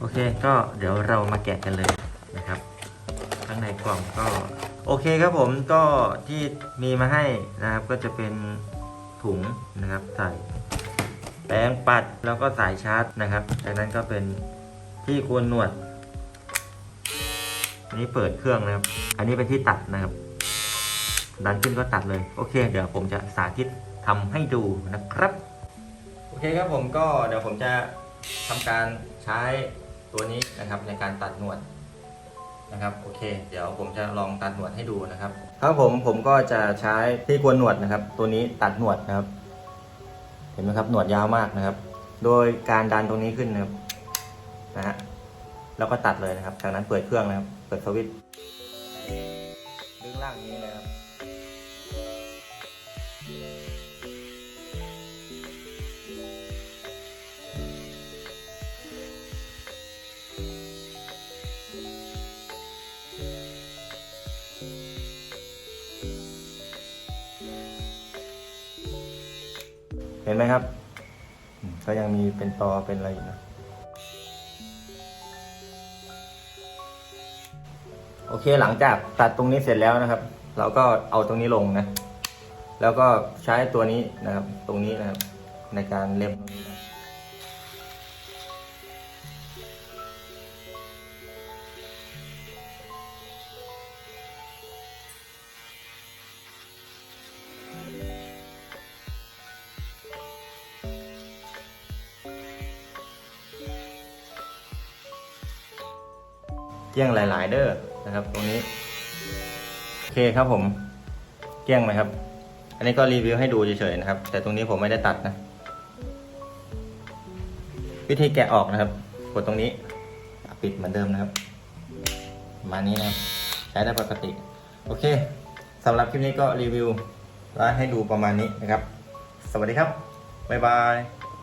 โอเคก็เดี๋ยวเรามาแกะกันเลยนะครับ ข้างในกล่องก็ โอเคครับผมก็ที่มีมาให้นะครับก็จะเป็นถุงนะครับใส่แปรงปัดแล้วก็สายชาร์จนะครับจากนั้นก็เป็นที่ควรหนวดอันนี้เปิดเครื่องนะครับ อันนี้เป็นที่ตัดนะครับ ดันขึ้นก็ตัดเลย โอเค เดี๋ยวผมจะสาธิตทำให้ดูนะครับ โอเคครับผมก็เดี๋ยวผมจะทำการใช้ ตัวนี้นะครับในการตัดหนวดนะครับโอเค เดี๋ยวผมจะลองตัดหนวดให้ดูนะครับครับผมผมก็จะใช้ที่กวนหนวดนะครับ ตัวนี้ตัดหนวดนะครับ เห็นไหมครับหนวดยาวมากนะครับ โดยการดันตรงนี้ขึ้นนะครับนะฮะแล้วก็ตัดเลยนะครับ จากนั้นเปิดเครื่องนะครับ เปิดสวิตช์ดึงล่างนี้เลยครับ เห็นไหมครับก็ยังมีเป็นตอเป็นอะไรอยู่นะโอเคหลังจากตัดตรงนี้เสร็จแล้วนะครับ เราก็เอาตรงนี้ลงนะ แล้วก็ใช้ตัวนี้นะครับ ตรงนี้นะครับ ในการเล็บ เกี้ยงหลาย ๆ เด้อนะครับ ตรงนี้ โอเคครับผม เกี้ยงไหมครับ อันนี้ก็รีวิวให้ดูเฉยๆนะครับ แต่ตรงนี้ผมไม่ได้ตัดนะ วิธีแกะออกนะครับ กดตรงนี้ ปิดเหมือนเดิมนะครับมานี้นะใช้ได้ปกติ โอเคสำหรับคลิปนี้ก็รีวิว และให้ดูประมาณนี้นะครับ สวัสดีครับ บ๊ายบาย